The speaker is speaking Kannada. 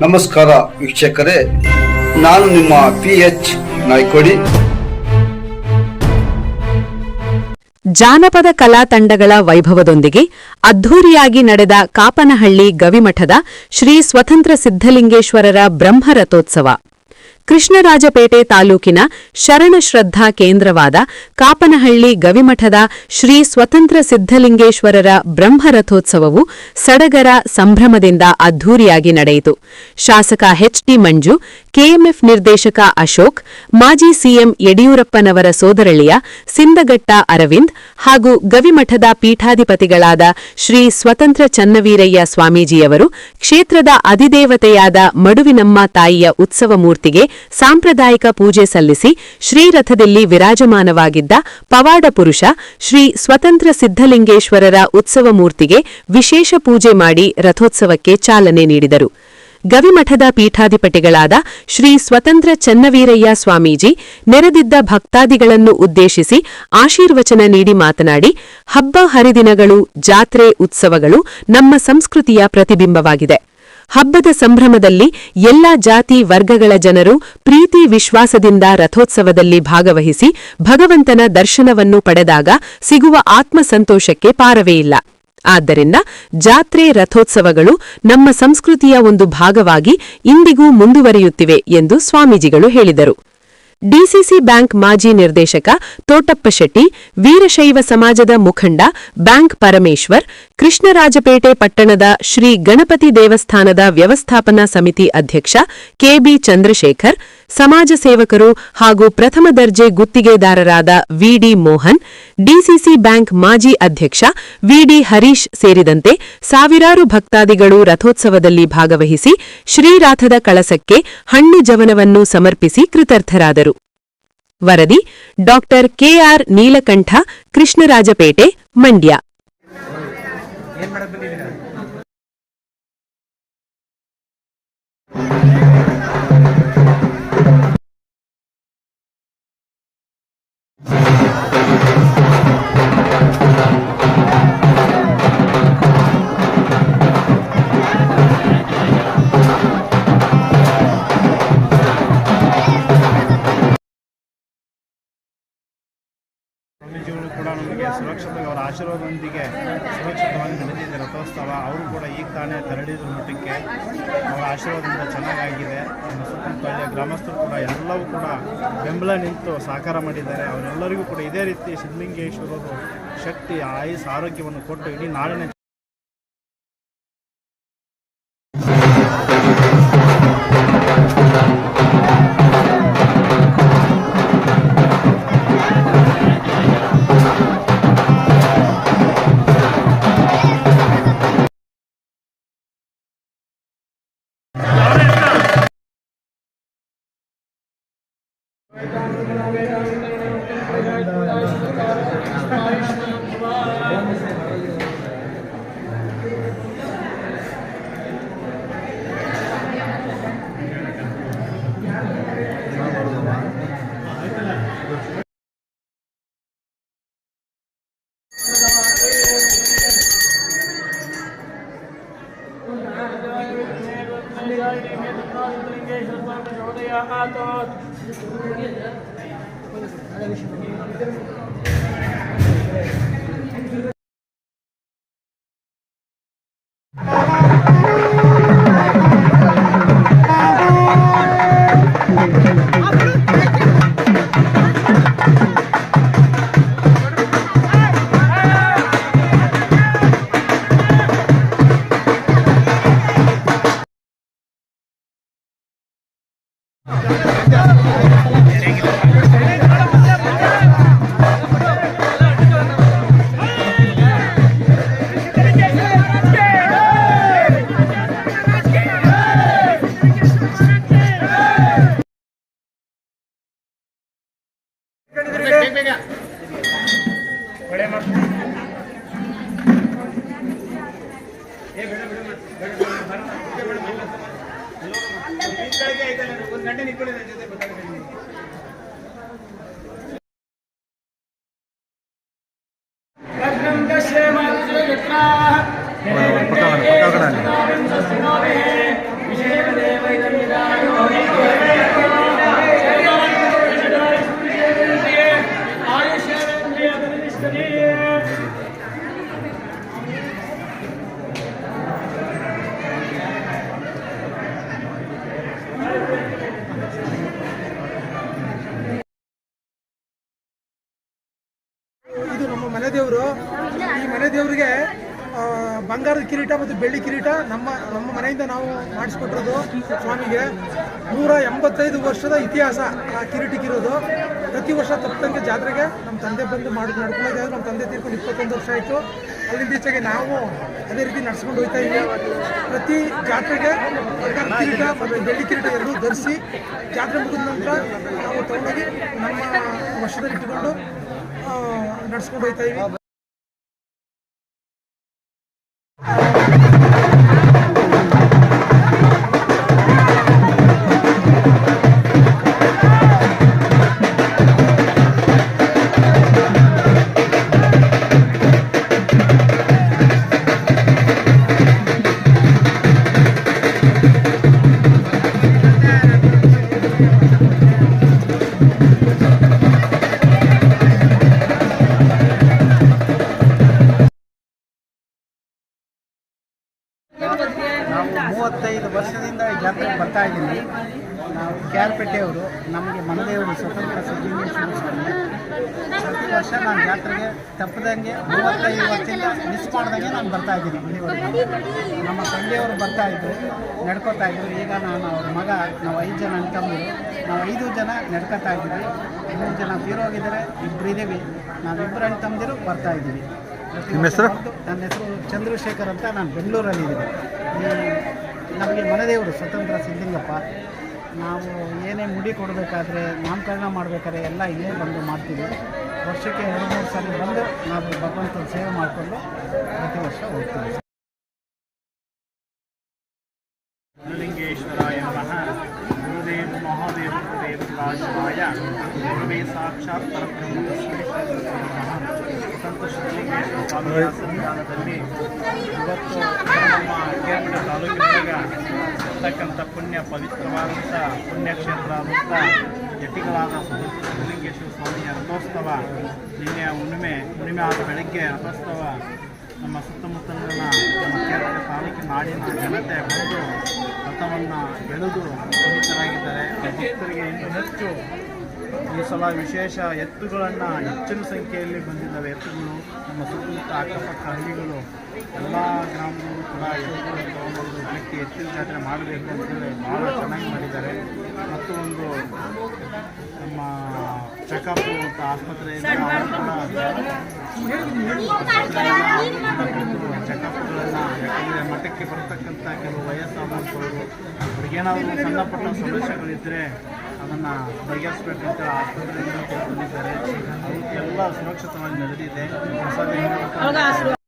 ನಮಸ್ಕಾರ ವೀಕ್ಷಕರೇ, ನಾನು ನಿಮ್ಮ ಪಿ ಎಚ್ ನಾಯ್ಕೋಡಿ. ಜಾನಪದ ಕಲಾ ತಂಡಗಳ ವೈಭವದೊಂದಿಗೆ ಅದ್ಧೂರಿಯಾಗಿ ನಡೆದ ಕಾಪನಹಳ್ಳಿ ಗವಿಮಠದ ಶ್ರೀ ಸ್ವತಂತ್ರ ಸಿದ್ಧಲಿಂಗೇಶ್ವರರ ಬ್ರಹ್ಮರಥೋತ್ಸವ ಕೃಷ್ಣರಾಜಪೇಟೆ ತಾಲೂಕಿನ ಶರಣ ಶ್ರದ್ಧಾ ಕೇಂದ್ರವಾದ ಕಾಪನಹಳ್ಳಿ ಗವಿಮಠದ ಶ್ರೀ ಸ್ವತಂತ್ರ ಸಿದ್ಧಲಿಂಗೇಶ್ವರರ ಬ್ರಹ್ಮರಥೋತ್ಸವವು ಸಡಗರ ಸಂಭ್ರಮದಿಂದ ಅದ್ದೂರಿಯಾಗಿ ನಡೆಯಿತು. ಶಾಸಕ ಎಚ್ಡಿ ಮಂಜು, ಕೆಎಂಎಫ್ ನಿರ್ದೇಶಕ ಅಶೋಕ್, ಮಾಜಿ ಸಿಎಂ ಯಡಿಯೂರಪ್ಪನವರ ಸೋದರಳಿಯ ಸಿಂದಗಟ್ಟ ಅರವಿಂದ್ ಹಾಗೂ ಗವಿಮಠದ ಪೀಠಾಧಿಪತಿಗಳಾದ ಶ್ರೀ ಸ್ವತಂತ್ರ ಚನ್ನವೀರಯ್ಯ ಸ್ವಾಮೀಜಿಯವರು ಕ್ಷೇತ್ರದ ಅಧಿದೇವತೆಯಾದ ಮಡುವಿನಮ್ಮ ತಾಯಿಯ ಉತ್ಸವ ಮೂರ್ತಿಗೆ ಸಾಂಪ್ರದಾಯಿಕ ಪೂಜೆ ಸಲ್ಲಿಸಿ ಶ್ರೀರಥದಲ್ಲಿ ವಿರಾಜಮಾನವಾಗಿದ್ದ ಪವಾಡ ಪುರುಷ ಶ್ರೀ ಸ್ವತಂತ್ರ ಸಿದ್ಧಲಿಂಗೇಶ್ವರರ ಉತ್ಸವ ಮೂರ್ತಿಗೆ ವಿಶೇಷ ಪೂಜೆ ಮಾಡಿ ರಥೋತ್ಸವಕ್ಕೆ ಚಾಲನೆ ನೀಡಿದರು. ಗವಿಮಠದ ಪೀಠಾಧಿಪತಿಗಳಾದ ಶ್ರೀ ಸ್ವತಂತ್ರ ಚನ್ನವೀರಯ್ಯ ಸ್ವಾಮೀಜಿ ನೆರೆದಿದ್ದ ಭಕ್ತಾದಿಗಳನ್ನು ಉದ್ದೇಶಿಸಿ ಆಶೀರ್ವಚನ ನೀಡಿ ಮಾತನಾಡಿ, ಹಬ್ಬ ಹರಿದಿನಗಳು, ಜಾತ್ರೆ, ಉತ್ಸವಗಳು ನಮ್ಮ ಸಂಸ್ಕೃತಿಯ ಪ್ರತಿಬಿಂಬವಾಗಿದೆ. ಹಬ್ಬದ ಸಂಭ್ರಮದಲ್ಲಿ ಎಲ್ಲ ಜಾತಿ ವರ್ಗಗಳ ಜನರು ಪ್ರೀತಿ ವಿಶ್ವಾಸದಿಂದ ರಥೋತ್ಸವದಲ್ಲಿ ಭಾಗವಹಿಸಿ ಭಗವಂತನ ದರ್ಶನವನ್ನು ಪಡೆದಾಗ ಸಿಗುವ ಆತ್ಮಸಂತೋಷಕ್ಕೆ ಪಾರವೇ ಇಲ್ಲ. ಆದ್ದರಿಂದ ಜಾತ್ರೆ ರಥೋತ್ಸವಗಳು ನಮ್ಮ ಸಂಸ್ಕೃತಿಯ ಒಂದು ಭಾಗವಾಗಿ ಇಂದಿಗೂ ಮುಂದುವರಿಯುತ್ತಿವೆ ಎಂದು ಸ್ವಾಮೀಜಿಗಳು ಹೇಳಿದರು. ಡಿಸಿಸಿ ಬ್ಯಾಂಕ್ ಮಾಜಿ ನಿರ್ದೇಶಕ ತೋಟಪ್ಪ ಶೆಟ್ಟಿ, ವೀರಶೈವ ಸಮಾಜದ ಮುಖಂಡ ಬ್ಯಾಂಕ್ ಪರಮೇಶ್ವರ್, ಕೃಷ್ಣರಾಜಪೇಟೆ ಪಟ್ಟಣದ ಶ್ರೀ ಗಣಪತಿ ದೇವಸ್ಥಾನದ ವ್ಯವಸ್ಥಾಪನಾ ಸಮಿತಿ ಅಧ್ಯಕ್ಷ ಕೆಬಿ ಚಂದ್ರಶೇಖರ್ ಸಮಾಜ ಸೇವಕರು ಹಾಗೂ ಪ್ರಥಮ ದರ್ಜೆ ಗುತ್ತಿಗೆದಾರರಾದ ವಿಡಿ ಮೋಹನ್, ಡಿಸಿಸಿ ಬ್ಯಾಂಕ್ ಮಾಜಿ ಅಧ್ಯಕ್ಷ ವಿಡಿ ಹರೀಶ್ ಸೇರಿದಂತೆ ಸಾವಿರಾರು ಭಕ್ತಾದಿಗಳು ರಥೋತ್ಸವದಲ್ಲಿ ಭಾಗವಹಿಸಿ ಶ್ರೀರಾಥದ ಕಳಸಕ್ಕೆ ಹಣ್ಣು ಜವನವನ್ನು ಸಮರ್ಪಿಸಿ ಕೃತಾರ್ಥರಾದರು. ವರದಿ ಡಾಕ್ಟರ್ ಕೆಆರ್ ನೀಲಕಂಠ, ಕೃಷ್ಣರಾಜಪೇಟೆ, ಮಂಡ್ಯ. ಸ್ವಾಮೀಜಿಗಳು ಕೂಡ ನಮಗೆ ಸುರಕ್ಷಿತವಾಗಿ ಅವರ ಆಶೀರ್ವಾದದೊಂದಿಗೆ ಸುರಕ್ಷಿತವಾಗಿ ನಡೆದಿದೆ ರಥೋತ್ಸವ. ಅವರು ಕೂಡ ಈಗ ತಾನೇ ತೆರಳಿದ್ರು ಮಠಕ್ಕೆ. ಅವರ ಆಶೀರ್ವಾದದಿಂದ ಚೆನ್ನಾಗಾಗಿದೆ. ನಮ್ಮ ಸುತ್ತಮುತ್ತಲಿಯ ಗ್ರಾಮಸ್ಥರು ಕೂಡ ಎಲ್ಲವೂ ಕೂಡ ಬೆಂಬಲ ನಿಂತು ಸಹಕಾರ ಮಾಡಿದ್ದಾರೆ. ಅವರೆಲ್ಲರಿಗೂ ಕೂಡ ಇದೇ ರೀತಿ ಸಿದ್ಧಲಿಂಗೇಶ್ವರರು ಶಕ್ತಿ, ಆಯುಸ್, ಆರೋಗ್ಯವನ್ನು ಕೊಟ್ಟು ಇಡೀ ನಾಡಿನ غير مقدار Yeah. ಇದು ನಮ್ಮ ಮನೆ ದೇವರು. ಈ ಮನೆ ದೇವರಿಗೆ ಬಂಗಾರದ ಕಿರೀಟ ಮತ್ತು ಬೆಳ್ಳಿ ಕಿರೀಟ ನಮ್ಮ ನಮ್ಮ ಮನೆಯಿಂದ ನಾವು ಮಾಡಿಸ್ಕೊಟ್ಟಿರೋದು ಸ್ವಾಮಿಗೆ. ನೂರ ಎಂಬತ್ತೈದು ವರ್ಷದ ಇತಿಹಾಸ ಆ ಕಿರೀಟಕ್ಕಿರೋದು ಪ್ರತಿ ವರ್ಷ ತಪ್ಪಂಗೆ ಜಾತ್ರೆಗೆ ನಮ್ಮ ತಂದೆ ಬಂದು ಮಾಡಿ ನಡ್ಕೊಳ್ಳೋದು ನಮ್ಮ ತಂದೆ ತೀರ್ಕೊಂಡು ಇಪ್ಪತ್ತೊಂದು ವರ್ಷ ಆಯಿತು. ಅಲ್ಲಿಂದ ಇತ್ತೀಚೆಗೆ ನಾವು ಅದೇ ರೀತಿ ನಡ್ಸ್ಕೊಂಡು ಹೋಗ್ತಾ ಇದ್ದೀವಿ ಪ್ರತಿ ಜಾತ್ರೆಗೆ ಬಂಗಾರದ ಕಿರೀಟ ಮತ್ತು ಬೆಳ್ಳಿ ಕಿರೀಟ ಎರಡೂ ಧರಿಸಿ ಜಾತ್ರೆ ಮುಗಿದ ನಂತರ ನಾವು ತಗೊಂಡೋಗಿ ನಮ್ಮ ವರ್ಷದಲ್ಲಿ ಇಟ್ಟುಕೊಂಡು ನಡ್ಸ್ಕೊಂಡು ಹೋಗ್ತಾ ಇದ್ದೀವಿ ನಾವು ಮೂವತ್ತೈದು ವರ್ಷದಿಂದ ಜಾತ್ರೆಗೆ ಬರ್ತಾ ಇದ್ದೀವಿ. ನಾವು ಕ್ಯಾರ್ಪೇಟೆಯವರು ನಮಗೆ ಮನದೇವರು ಸ್ವತಂತ್ರ ಸಿದ್ಧಲಿಂಗೇಶ್ವರ ಸ್ವಾಮಿ ಪ್ರತಿ ವರ್ಷ ನಾನು ಜಾತ್ರೆಗೆ ತಪ್ಪದಂಗೆ ಮೂವತ್ತೈದು ವರ್ಷದಿಂದ ಮಿಸ್ ಮಾಡ್ದಂಗೆ ನಾನು ಬರ್ತಾ ಇದ್ದೀನಿ ಇಲ್ಲಿವರೆಗೆ. ನಮ್ಮ ತಂದೆಯವರು ಬರ್ತಾ ಇದ್ದರು ನಡ್ಕೋತಾ ಇದ್ದರು ಈಗ ನಾನು ಅವ್ರ ಮಗ, ನಾವು ಐದು ಜನ ಅಣ್ತಮ್ಮರು ನಾವು ಐದು ಜನ ನಡ್ಕೋತಾ ಇದ್ದೀವಿ. ಮೂರು ಜನ ತೀರೋಗಿದ್ದಾರೆ ಇಬ್ಬರು ಇದ್ದೀವಿ. ನಾವಿಬ್ಬರು ಅಂತಂದಿರು ಬರ್ತಾ ಇದ್ದೀವಿ. ನಿಮ್ಮ ಹೆಸರು? ನನ್ನ ಹೆಸರು ಚಂದ್ರಶೇಖರ್ ಅಂತ ನಾನು ಬೆಂಗಳೂರಲ್ಲಿ ಇದ್ದೀನಿ. ನಮಗೆ ಮನದೇವರು ಸ್ವತಂತ್ರ ಸಿದ್ಧಲಿಂಗಪ್ಪ. ನಾವು ಏನೇ ಮುಡಿ ಕೊಡಬೇಕಾದ್ರೆ ನಾಮಕರಣ ಮಾಡಬೇಕಾದ್ರೆ ಎಲ್ಲ ಇಲ್ಲೇ ಬಂದು ಮಾಡ್ತೀವಿ. ವರ್ಷಕ್ಕೆ ಎರಡು ಮೂರು ಸಲ ಬಂದು ನಾವು ಭಗವಂತನ ಸೇವೆ ಮಾಡಿಕೊಂಡು ಪ್ರತಿ ವರ್ಷ ಹೋಗ್ತೀವಿ. ಲಿಂಗೇಶ್ವರಾಯ ನಮಃ. ಗುರುದೇವ ಮಹಾದೇವ ದೇವರಾಜಾಯ ಗುರುವೇ ಸಾಕ್ಷಾತ್ ಪರಬ್ರಹ್ಮ. ಸನ್ನಿಧಾನದಲ್ಲಿ ಇವತ್ತು ನಮ್ಮ ಕೇರಳ ತಾಲೂಕಿನಾಗ ಇರ್ತಕ್ಕಂಥ ಪುಣ್ಯ ಪವಿತ್ರವಾದಂಥ ಪುಣ್ಯಕ್ಷೇತ್ರ ಆದಂಥ ಜಟಿಗಳಾದ ಶ್ರೀಲಿಂಗೇಶ್ವರ ಸ್ವಾಮಿಯ ರಥೋತ್ಸವ ನಿನ್ನೆ ಹುಣ್ಣಿಮೆ ಹುಣ್ಣಿಮೆ ಆದ ಬೆಳಗ್ಗೆ ರಥೋತ್ಸವ ನಮ್ಮ ಸುತ್ತಮುತ್ತಲಿನ ನಮ್ಮ ಕೇರಳ ತಾಲೂಕಿನ ನಾಡಿನ ಜನತೆ ಬಂದು ರಥವನ್ನು ಬೆಳೆದು ಪುನೀತರಾಗಿದ್ದಾರೆ ಭಕ್ತರಿಗೆ ಹೆಚ್ಚು ಈ ಸಲ ವಿಶೇಷ ಎತ್ತುಗಳನ್ನು ಹೆಚ್ಚಿನ ಸಂಖ್ಯೆಯಲ್ಲಿ ಬಂದಿದ್ದಾವೆ. ಎತ್ತುಗಳು, ನಮ್ಮ ಸುತ್ತಮುತ್ತ ಅಕ್ಕಪಕ್ಕ ಹಳ್ಳಿಗಳು, ಎಲ್ಲ ಗ್ರಾಮಗಳು ಕೂಡ ಎತ್ತುಗಳು ತಗೊಂಡು ಎತ್ತಿನ ಜಾತ್ರೆ ಮಾಡಬೇಕು ಅಂತೇಳಿ ಭಾಳ ಚೆನ್ನಾಗಿ ಮಾಡಿದ್ದಾರೆ. ಮತ್ತು ಒಂದು ನಮ್ಮ ಚೆಕಪ್ ಅಂತ ಆಸ್ಪತ್ರೆಯಿಂದ ಚೆಕಪ್ಗಳನ್ನು ಯಾಕಂದರೆ ಮಠಕ್ಕೆ ಬರತಕ್ಕಂಥ ಕೆಲವು ವಯಸ್ಸಾದಂಥವರು ಅವ್ರಿಗೇನಾದರೂ ಸಣ್ಣ ಪುಟ್ಟ ಸಮಸ್ಯೆಗಳಿದ್ದರೆ ಅದನ್ನು ಬಗೆಹರಿಸ್ಬೇಕಂತ ಆಸ್ಪತ್ರೆಯಿಂದ ಬಂದಿದ್ದಾರೆ. ಅದಕ್ಕೆಲ್ಲ ಸುರಕ್ಷಿತವಾಗಿ ನಡೆದಿದೆ. ಹೊಸ